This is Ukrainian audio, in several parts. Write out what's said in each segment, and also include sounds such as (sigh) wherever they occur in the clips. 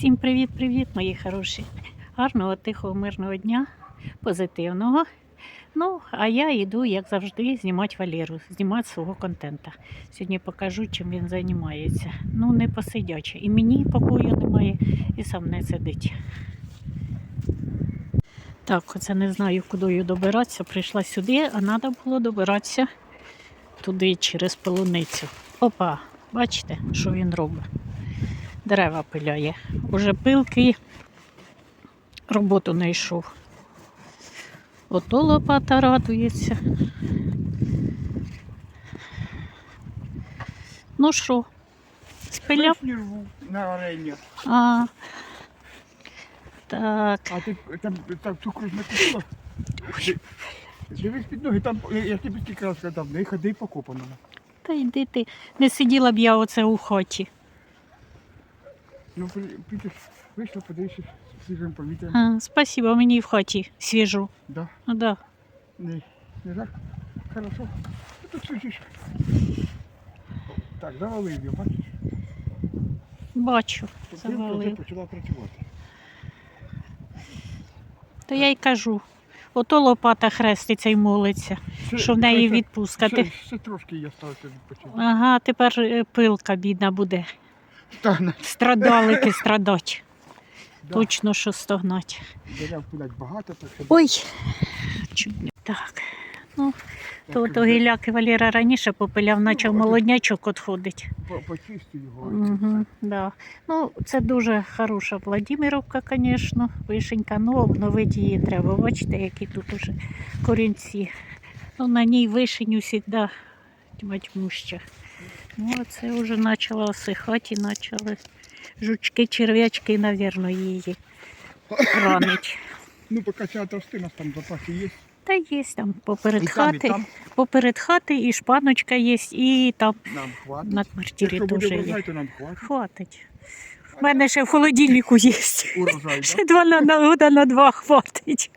Всім привіт-привіт, мої хороші. Гарного, тихого, мирного дня, позитивного. Ну, а я йду, як завжди, знімати Валеру, знімати свого контента. Сьогодні покажу, чим він займається. Ну, не посидяче. І мені покою немає, і сам не сидить. Так, оце не знаю, куди добиратися. Прийшла сюди, а треба було добиратися туди через полуницю. Опа, бачите, що він робить? Дерева пиляє. Уже пилки роботу не йшов. Ото лопата радується. Ну що, спиляв? На арені. А, так, А ти там, там цукру ж не купила? Дивись під ноги, там, я, тобі скільки раз казав, не ходи покопано. та йди ти. Не сиділа б я оце у хаті. Ну, підеш, вийшла, подивишся свіжим повітрям. А, спасибо, мені в хаті свіжу. Да. Ну, да. Не, не жарко? Хорошо. Ну, Тут сидиш. Так, завалив його, бачиш? Бачу, Тобто вже завалив. почала працювати. То я й кажу. Ото лопата хреститься і молиться, Ще- що в неї ще- відпустка. Ще, Ти- ще трошки я ставити відпочити. Ага, тепер е, пилка бідна буде. Стане. Страдалики (laughs) страдать. Да. Точно, що стогнать. Дерев пилять багато, так що... Ой, чуть не так. Ну, то, то гіляки Валера раніше попиляв, наче Ну, молоднячок відходить. по- Почистю його. Угу, да. Ну, це дуже хороша Владимировка, звісно, вишенька, ну обновити її треба. Бачите, які тут уже корінці. Ну, на ній вишеню завжди тьма тьмуща. Ну, а це вже почало осихати і почали жучки, черв'ячки, мабуть, її ранить. Ну, поки ця тростина там в запасі є. Та є там поперед І там, і хати, там поперед хати і шпаночка є, і там нам хватить. на квартирі Якщо буде теж є. врожай, то нам хватить. Хватить. У мене ще в холодильнику є. Урожай, Ще два на, на, года на два хватить.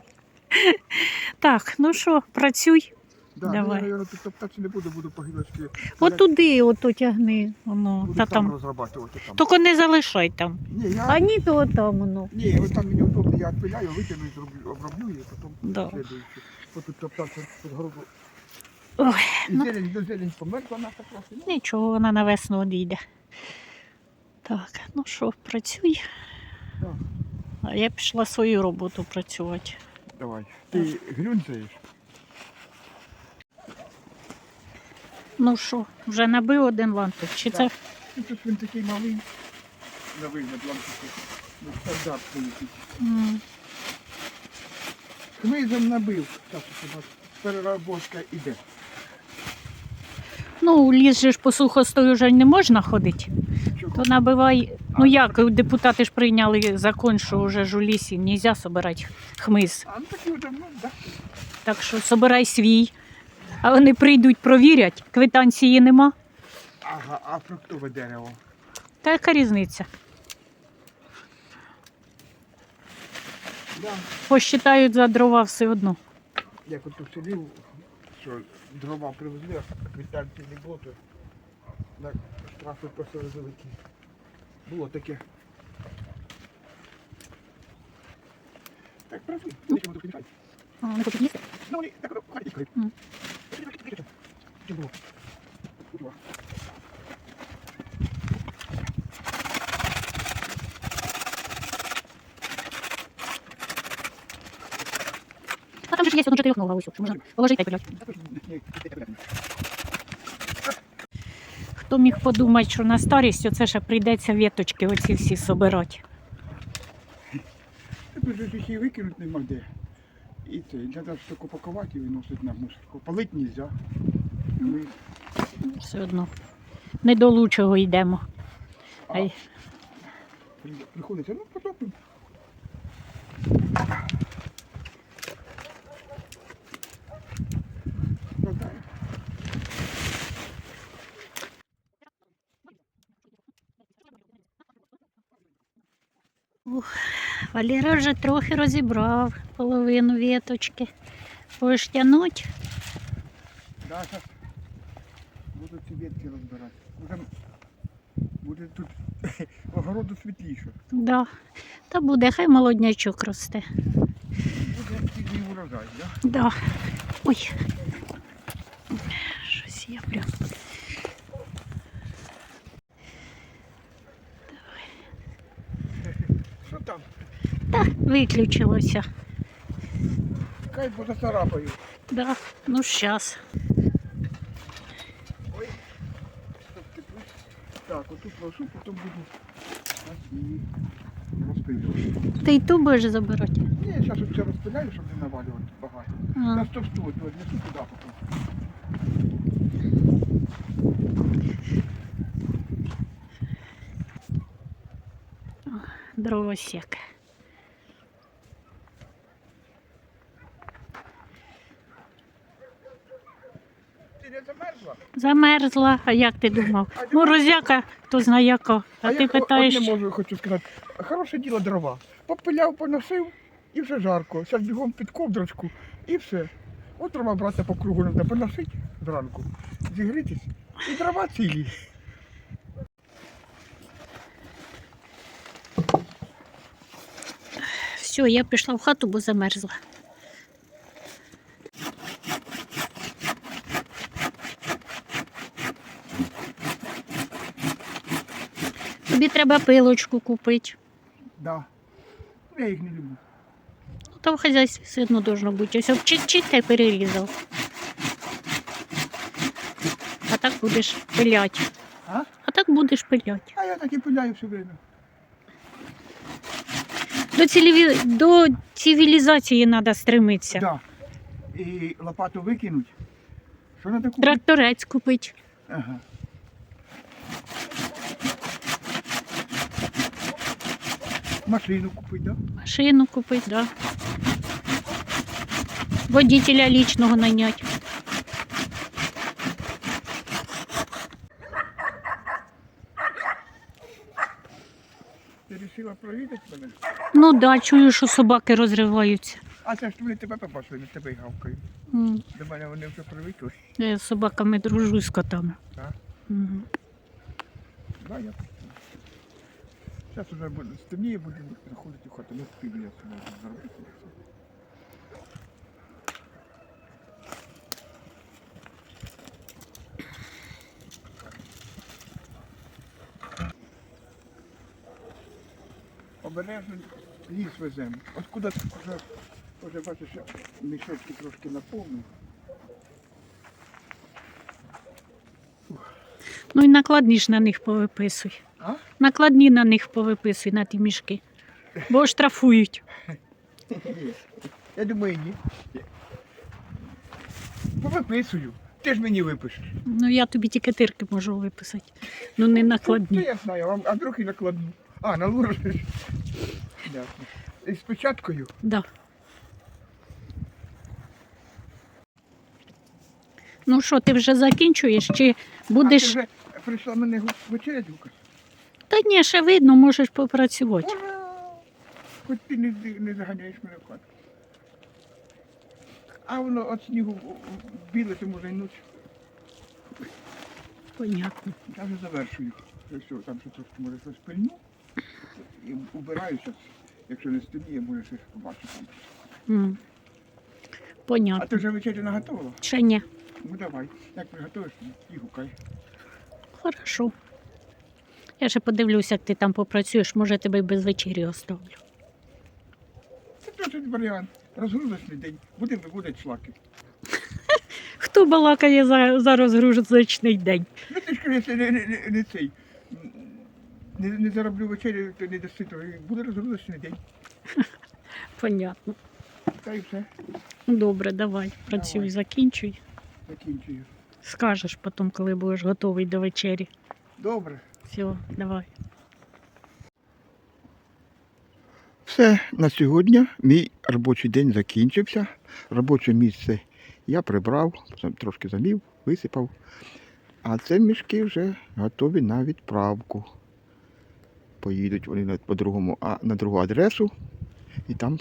Так, ну що, працюй. Да, Давай. Ну, я, я тут топтатися не буду, буду по гілочки. От туди, ото тягни. Воно, Буду та сам там. розрабатувати там. Тільки не залишай там. Ні, я... А ні, то там воно. Ні, от там мені удобно, я відпиляю, витягну, і зроблю, оброблю і потім Да. слідуючи. От тут топтатися під городу. Ой, І ну. зелень, до зелень померзла наша трохи. Ну, Нічого, вона на весну одійде. Так, ну що, працюй. Так. А я пішла свою роботу працювати. давай. Ти глюнцаєш? Ну що, вже набив один лантик? Чи це Так. Ну, тут він такий малий. На вигляд лампики. Ну, стандарт полетить. м, Хмизом набив. Так, що бачиш, переработка іде. Ну, у ліс же ж по сухостою вже не можна ходити. Чого? То набивай. Ну як, депутати ж прийняли закон, що вже ж у лісі не можна збирати хмиз. А ну такі давно, так? Так що собирай свій. А вони прийдуть, провірять, квитанції нема. Ага, а фруктове дерево. Та яка різниця? Да. Посчитають за дрова все одно. Як от селі, що дрова привезли, а квитанції не було, то так, штрафи просто великі. Було таке. Так, правильно, не чому тут мішають. А, не хочуть їсти? Ну, так, Кутва. А там же положити та й пиляти. Також, ні, це порядно. Хто міг подумати, що на старість оце ще прийдеться віточки оці всі собирати. Тут же їх і викинути нема де. І це, треба ж таку пакувати і виносити на мусорку. Палити не можна. Все одно. Не до лучшого йдемо. а, Ай. при- приходиться, ну потопимо. Складаємо. Валера вже трохи розібрав половину віточки. Будеш тянуть? Да, буду ці ветки розбирати. Уже Буде тут (laughs) огороду світліше. Да. Та буде, хай молоднячок росте. Буде пізній урожай, да? Да. Ой. Щось я прям. Що там? Та виключилося. Хай буде царапаю. Да. Ну щас. Ой. Стоп, ти пусть. Так, отут прошу, потім буду розпилювати. Ти й ту будеш забирати. Ні, зараз все розпиляю, щоб не навалювати багато. А, На стоп то віднесу туди потім. дровосек. Ти не замерзла? А як ти думав? Морозяка, хто знає яка. А я ти хо- питаєш, Одне можу, хочу сказати. Хороше діло дрова. Попиляв, поносив і вже жарко. Зараз бігом під ковдрочку і все. От дрова брати по кругу треба поносити зранку, зігрітись. І дрова цілі. все, я пішла в хату, бо замерзла. Тобі треба пилочку купити. Да. Я їх не люблю. Ну, Там в хазяйстві все одно должно бути. Ось обчик-чик та й перерізав. А так будеш пиляти. А? А так будеш пиляти. А я так і пиляю все время. До, цивілі... До цивілізації треба стремитися. Да. І лопату викинуть. Що треба купити? Тракторець купити. Ага. Машину купити, да? Машину купити, да. Водителя лічного найняти. Ти вирішила провідати мене? Ну да, чую, що собаки розриваються. А це ж вони тебе побачили, не тебе гавкають. М, До мене вони вже привикли. Я з собаками дружу з котами. Так? Мгм. Да, я. Зараз вже буде стемніє, будемо заходити в хату. Не піду я сюди зробити. Обережно ліс веземо. От куди вже, вже бачиш, мішечки трошки наповнив. Ну і накладні ж на них повиписуй. Накладні на них повиписуй на ті мішки. Бо штрафують. Я думаю, ні. Повиписую. Ти ж мені випишеш. Ну я тобі тільки тирки можу виписати. Ну не накладні. я знаю, а- а вдруг і накладну. А, наложиш. Ясно. І з печаткою. Да. Ну що, ти вже закінчуєш чи А ти вже прийшла мене вечерять гукати? Та ні, ще видно, можеш попрацювати. Хоч ти не, не заганяєш мене в хату. А воно від снігу біле, то може й ночі. Понятно. Я вже завершую. Вже все, там ще трошки може щось пильну. І убираю зараз. Якщо не стемніє, може щось побачити. М. А Понятно. ти вже вечерю наготовила? Ще ні. Ну давай. Як приготуєш, і гукай. Хорошо. Я ще подивлюся, як ти там попрацюєш, може тебе й без вечері оставлю. Це теж варіант. Розгрузочний день. Будемо виводити шлаки. (laughs) Хто балакає за, за розгрузочний день? Ну ти ж кажеш, не, не, не, не цей. Не, не зароблю вечерю, то не даси, то буде розгрузочний день. (laughs) Понятно. Та й все. Добре, давай. Працюй, Давай. закінчуй. Закінчую. Скажеш потім, коли будеш готовий до вечері. Добре. Все, давай. Все, на сьогодні мій робочий день закінчився. Робоче місце я прибрав, трошки замів, висипав. А це мішки вже готові на відправку. Поїдуть вони по другому, а, на другу адресу і там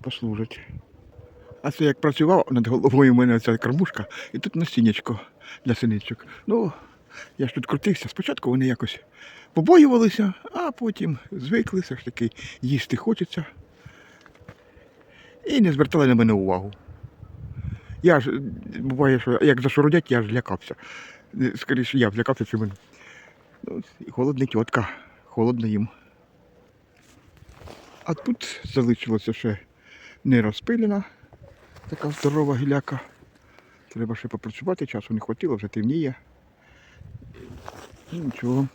послужать. А це як працював над головою у мене ця кормушка, і тут насіннячко для синичок. Ну, Я ж тут крутився. Спочатку вони якось побоювалися, а потім звикли, все ж таки їсти хочеться. І не звертали на мене увагу. Я ж, буває, що як зашурудять, я ж лякався. Скоріше, я злякався, мене. Ну, холодна тітка, холодно їм. А тут залишилося ще не розпилена, така здорова гіляка. Треба ще попрацювати, часу не хватило, вже темніє. Ну, нічого,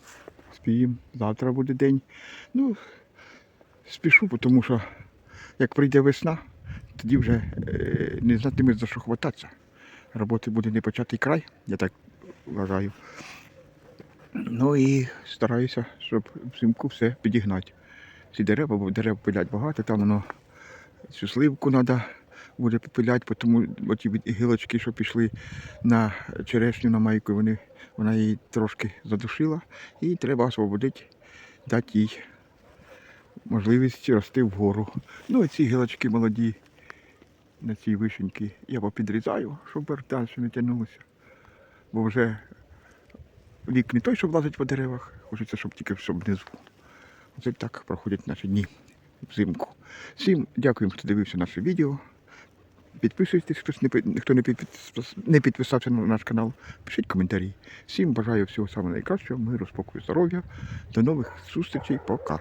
спіємо. Завтра буде день. Ну, спішу, тому що як прийде весна, тоді вже е, не знатимеш за що хвататися. Роботи буде не початий край, я так вважаю. Ну і стараюся, щоб взимку все підігнати. Ці дерева, бо дерев пилять багато, там воно цю сливку треба буде попиляти, тому оті гілочки, що пішли на черешню на майку, вони, вона її трошки задушила, і треба освободити, дати їй можливість рости вгору. Ну, і ці гілочки молоді на цій вишеньки я попідрізаю, щоб далі не тягнулося. Бо вже вік не той, що влазить по деревах, хочеться, щоб тільки щоб внизу. Оце так проходять наші дні взимку. Всім дякуємо, хто дивився наше відео. Підписуйтесь, хтось не, хто не, підпис- не підписався на наш канал. Пишіть коментарі. Всім бажаю всього самого найкращого, миру, спокою, здоров'я. До нових зустрічей. Пока.